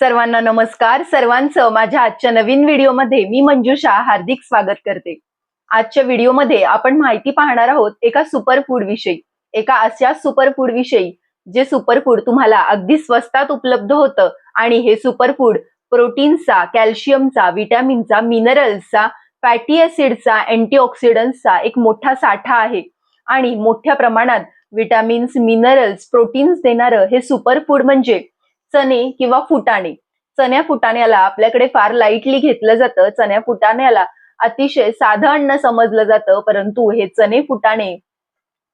सर्वांना नमस्कार. सर्वांचं माझ्या आजच्या नवीन व्हिडिओमध्ये मी मंजुषा हार्दिक स्वागत करते. आजच्या व्हिडिओमध्ये आपण माहिती पाहणार आहोत एका सुपरफूड विषयी. एका अशा सुपरफूड विषयी जे सुपरफूड तुम्हाला अगदी स्वस्तात उपलब्ध होतं आणि हे सुपरफूड प्रोटीन्सचा कॅल्शियमचा विटॅमिनचा मिनरल्सचा फॅटी ऍसिडचा अँटीऑक्सिडंट्सचा एक मोठा साठा आहे. आणि मोठ्या प्रमाणात विटॅमिन्स मिनरल्स प्रोटीन्स देणारं हे सुपरफूड म्हणजे चणे किंवा फुटाणे. चण्या फुटाण्याला आपल्याकडे फार लाईटली घेतलं जातं. चण्या फुटाण्याला अतिशय साधं अन्न समजलं जातं. परंतु हे चणे फुटाणे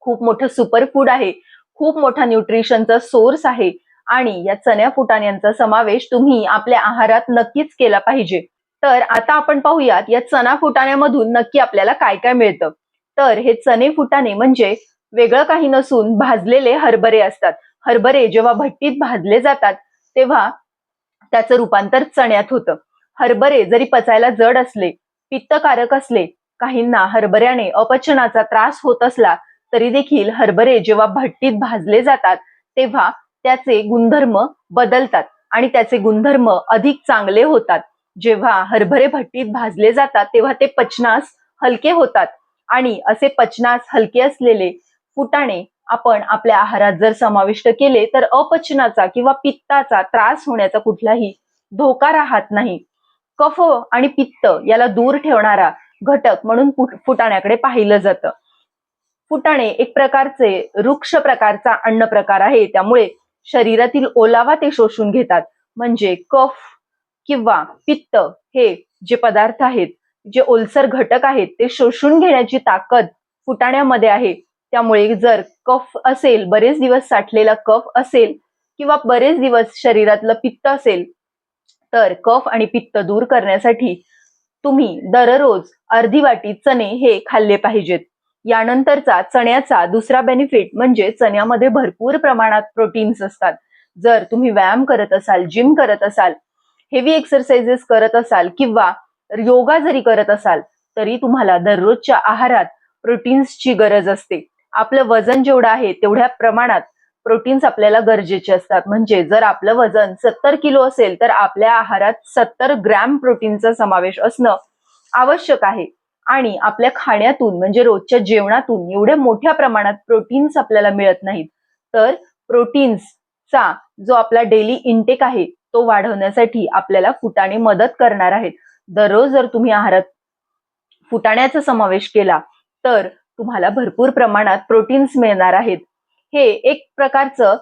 खूप मोठं सुपरफूड आहे. खूप मोठा न्यूट्रिशनचा सोर्स आहे. आणि या चण्या फुटाण्यांचा समावेश तुम्ही आपल्या आहारात नक्कीच केला पाहिजे. तर आता आपण पाहूयात या चणा फुटाण्यामधून नक्की आपल्याला काय काय मिळतं. तर हे चणे फुटाणे म्हणजे वेगळं काही नसून भाजलेले हरभरे असतात. हरभरे जेव्हा भट्टीत भाजले जातात तेव्हा त्याचं रूपांतर चण्यात होतं. हरभरे जरी पचायला जड असले पित्तकारक असले काहींना हरभऱ्याने अपचनाचा त्रास होत असला तरी देखील हरभरे जेव्हा भट्टीत भाजले जातात तेव्हा त्याचे गुणधर्म बदलतात आणि त्याचे गुणधर्म अधिक चांगले होतात. जेव्हा हरभरे भट्टीत भाजले जातात तेव्हा ते पचनास हलके होतात आणि असे पचनास हलके असलेले फुटाणे आपण आपल्या आहारात जर समाविष्ट केले तर अपचनाचा किंवा पित्ताचा त्रास होण्याचा कुठलाही धोका राहत नाही. कफ आणि पित्त याला दूर ठेवणारा घटक म्हणून फुट- फुटाण्याकडे पाहिलं जातं. फुटाणे एक प्रकारचे वृक्ष प्रकारचा अन्न प्रकार आहे. त्यामुळे शरीरातील ओलावा ते शोषून घेतात. म्हणजे कफ किंवा पित्त हे जे पदार्थ आहेत जे ओलसर घटक आहेत ते शोषून घेण्याची ताकद फुटाण्यामध्ये आहे. त्यामुळे जर कफ असेल बरेच दिवस साठलेला कफ असेल किंवा बरेच दिवस शरीरातलं पित्त असेल तर कफ आणि पित्त दूर करण्यासाठी तुम्ही दररोज अर्धी वाटी चणे हे खाल्ले पाहिजेत. यानंतरचा चण्याचा दुसरा बेनिफिट म्हणजे चण्यामध्ये भरपूर प्रमाणात प्रोटीन्स असतात. जर तुम्ही व्यायाम करत असाल जिम करत असाल हेवी एक्सरसाइजेस करत असाल किंवा योगा जरी करत असाल तरी तुम्हाला दररोजच्या आहारात प्रोटीन्सची गरज असते. आपलं वजन जेवढं आहे तेवढ्या प्रमाणात प्रोटीन्स आपल्याला गरजेचे असतात. म्हणजे जर आपलं वजन सत्तर किलो असेल तर आपल्या आहारात सत्तर ग्रॅम प्रोटीनचा समावेश असणं आवश्यक आहे. आणि आपल्या खाण्यातून म्हणजे रोजच्या जेवणातून एवढ्या मोठ्या प्रमाणात प्रोटीन्स आपल्याला मिळत नाहीत. तर प्रोटीन्सचा जो आपला डेली इनटेक आहे तो वाढवण्यासाठी आपल्याला फुटाणे मदत करणार आहेत. दररोज जर तुम्ही आहारात फुटाण्याचा समावेश केला तर तुम्हाला भरपूर प्रमाणात प्रोटीन्स मिळणार आहेत. हे एक प्रकारचं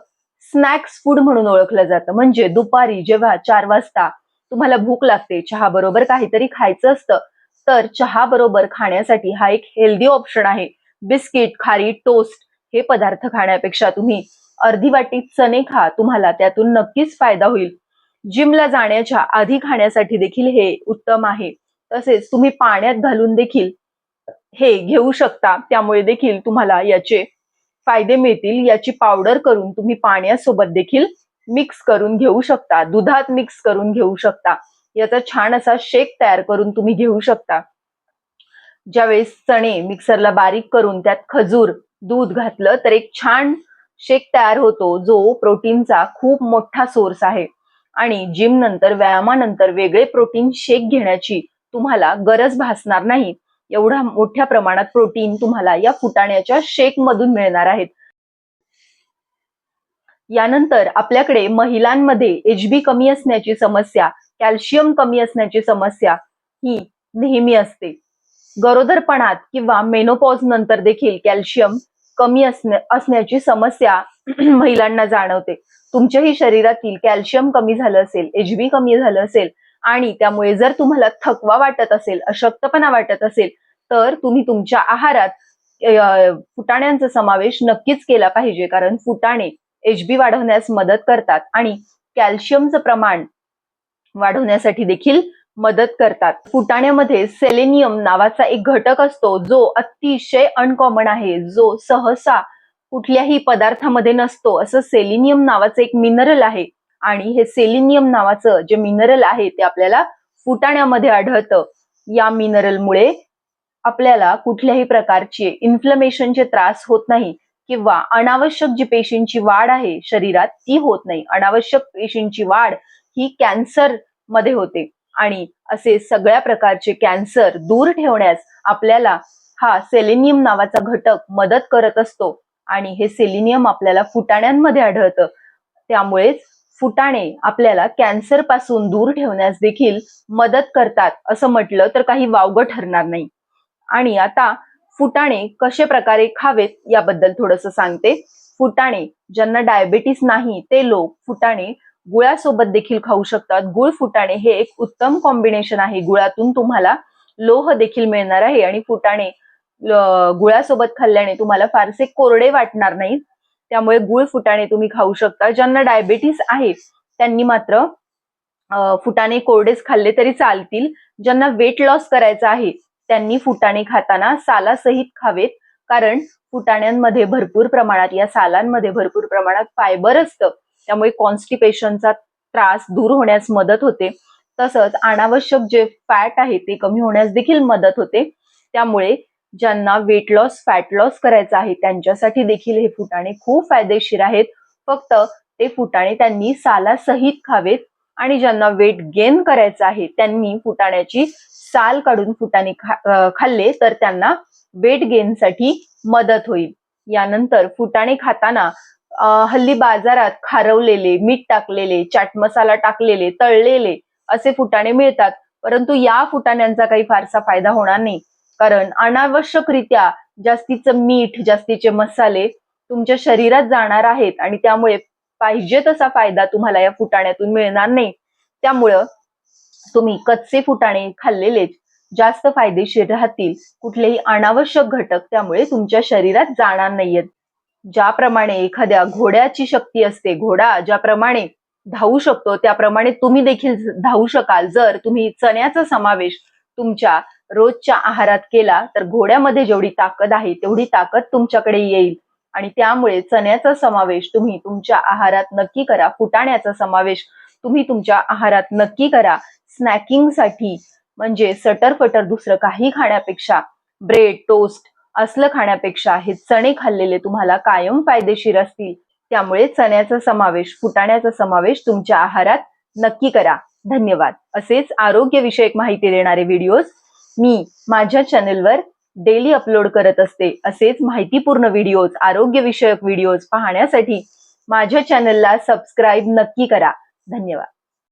स्नॅक्स फूड म्हणून ओळखलं जातं. म्हणजे दुपारी जेव्हा चार वाजता तुम्हाला भूक लागते चहा बरोबर काहीतरी खायचं असतं तर चहा बरोबर खाण्यासाठी हा एक हेल्दी ऑप्शन आहे. बिस्किट खारी टोस्ट हे पदार्थ खाण्यापेक्षा तुम्ही अर्धी वाटी चणे खा तुम्हाला त्यातून नक्कीच फायदा होईल. जिमला जाण्याच्या आधी खाण्यासाठी देखील हे उत्तम आहे. तसेच तुम्ही पाण्यात घालून देखील हे घेऊ शकता. त्यामुळे देखील तुम्हाला याचे फायदे मिळतील. याची पावडर करून तुम्ही पाण्यासोबत देखील मिक्स करून घेऊ शकता. दुधात मिक्स करून घेऊ शकता. याचा छान असा शेक तयार करून तुम्ही घेऊ शकता. ज्यावेळेस चणे मिक्सरला बारीक करून त्यात खजूर दूध घातलं तर एक छान शेक तयार होतो जो प्रोटीनचा खूप मोठा सोर्स आहे. आणि जिम नंतर व्यायामानंतर वेगळे प्रोटीन शेक घेण्याची तुम्हाला गरज भासणार नाही. एवढा मोठ्या प्रमाणात प्रोटीन तुम्हाला या फुटाण्याच्या शेक मधून मिळणार आहेत. यानंतर आपल्याकडे महिलांमध्ये एच बी कमी असण्याची समस्या कॅल्शियम कमी असण्याची समस्या ही नेहमी असते. गरोदरपणात किंवा मेनोपॉज नंतर देखील कॅल्शियम कमी असण्या असण्याची समस्या महिलांना जाणवते. तुमच्याही शरीरातील कॅल्शियम कमी झालं असेल एच बी कमी झालं असेल आणि त्यामुळे जर तुम्हाला थकवा वाटत असेल अशक्तपणा वाटत असेल तर तुम्ही तुमच्या आहारात फुटाण्यांचा समावेश नक्कीच केला पाहिजे. कारण फुटाणे एच बी वाढवण्यास मदत करतात आणि कॅल्शियमचं प्रमाण वाढवण्यासाठी देखील मदत करतात. फुटाण्यामध्ये सेलेनियम नावाचा एक घटक असतो जो अतिशय अनकॉमन आहे. जो सहसा कुठल्याही पदार्थामध्ये नसतो. असं सेलिनियम नावाचं एक मिनरल आहे आणि हे सेलिनियम नावाचं जे मिनरल आहे ते आपल्याला फुटाण्यामध्ये आढळतं. या मिनरलमुळे आपल्याला कुठल्याही प्रकारचे इन्फ्लमेशनचे त्रास होत नाही किंवा अनावश्यक जी पेशींची वाढ आहे शरीरात ती होत नाही. अनावश्यक पेशींची वाढ ही कॅन्सरमध्ये होते. आणि असे सगळ्या प्रकारचे कॅन्सर दूर ठेवण्यास आपल्याला हा सेलेनियम नावाचा घटक मदत करत असतो. आणि हे सेलेनियम आपल्याला फुटाण्यांमध्ये आढळतं. त्यामुळेच फुटाणे आपल्याला कॅन्सरपासून दूर ठेवण्यास देखील मदत करतात. असं म्हटलं तर काही वावगं ठरणार नाही. आणि आता फुटाणे कशा प्रकारे खावेत याबद्दल थोडस सांगते. फुटाणे ज्यांना डायबेटीस नाही ते लोक फुटाणे गुळासोबत देखील खाऊ शकतात. गुळ फुटाणे हे एक उत्तम कॉम्बिनेशन आहे. गुळातून तुम्हाला लोह देखील मिळणार आहे आणि फुटाणे गुळासोबत खाल्ल्याने तुम्हाला फारसे कोरडे वाटणार नाहीत. त्यामुळे गुळ फुटाणे तुम्ही खाऊ शकता. ज्यांना डायबेटीस आहे त्यांनी मात्र फुटाणे कोरडेच खाल्ले तरी चालतील. ज्यांना वेट लॉस करायचं आहे त्यांनी फुटाणे खाताना सालासहित खावेत. कारण फुटाण्यांमध्ये भरपूर प्रमाणात या सालांमध्ये भरपूर प्रमाणात फायबर असतं. त्यामुळे कॉन्स्टिपेशनचा त्रास दूर होण्यास मदत होते. तसंच अनावश्यक जे फॅट आहे ते कमी होण्यास देखील मदत होते. त्यामुळे ज्यांना वेट लॉस फॅट लॉस करायचा आहे त्यांच्यासाठी देखील हे फुटाणे खूप फायदेशीर आहेत. फक्त ते फुटाणे त्यांनी सालासहित खावेत. आणि ज्यांना वेट गेन करायचं आहे त्यांनी फुटाण्याची साल काढून फुटाणे खा खाल्ले तर त्यांना वेट गेनसाठी मदत होईल. यानंतर फुटाणे खाताना हल्ली बाजारात खारवलेले मीठ टाकलेले चाट मसाला टाकलेले तळलेले असे फुटाणे मिळतात. परंतु या फुटाण्यांचा काही फारसा फायदा होणार नाही. कारण अनावश्यकरित्या जास्तीचं मीठ जास्तीचे मसाले तुमच्या शरीरात जाणार आहेत आणि त्यामुळे पाहिजे तसा फायदा तुम्हाला या फुटाण्यातून मिळणार नाही. त्यामुळं तुम्ही कच्चे फुटाणे खाल्लेलेच जास्त फायदेशीर राहतील. कुठलेही अनावश्यक घटक त्यामुळे तुमच्या शरीरात जाणार नाहीयेत. ज्याप्रमाणे एखाद्या घोड्याची शक्ती असते घोडा ज्याप्रमाणे धावू शकतो त्याप्रमाणे तुम्ही देखील धावू शकाल. जर तुम्ही चण्याचा समावेश तुमच्या रोजच्या आहारात केला तर घोड्यामध्ये जेवढी ताकद आहे तेवढी ताकद तुमच्याकडे येईल. आणि त्यामुळे चण्याचा समावेश तुम्ही तुमच्या आहारात नक्की करा. फुटाण्याचा समावेश तुम्ही तुमच्या आहारात नक्की करा. स्नॅकिंगसाठी म्हणजे सटर फटर दुसरं काही खाण्यापेक्षा ब्रेड टोस्ट असलं खाण्यापेक्षा हे चणे खाल्लेले तुम्हाला कायम फायदेशीर असतील. त्यामुळे चण्याचा समावेश फुटाण्याचा समावेश तुमच्या आहारात नक्की करा. धन्यवाद. असेच आरोग्यविषयक माहिती देणारे व्हिडिओज मी माझ्या चॅनलवर डेली अपलोड करत असते. असेच माहितीपूर्ण व्हिडिओज आरोग्यविषयक व्हिडिओज पाहण्यासाठी माझ्या चॅनलला सबस्क्राईब नक्की करा. धन्यवाद.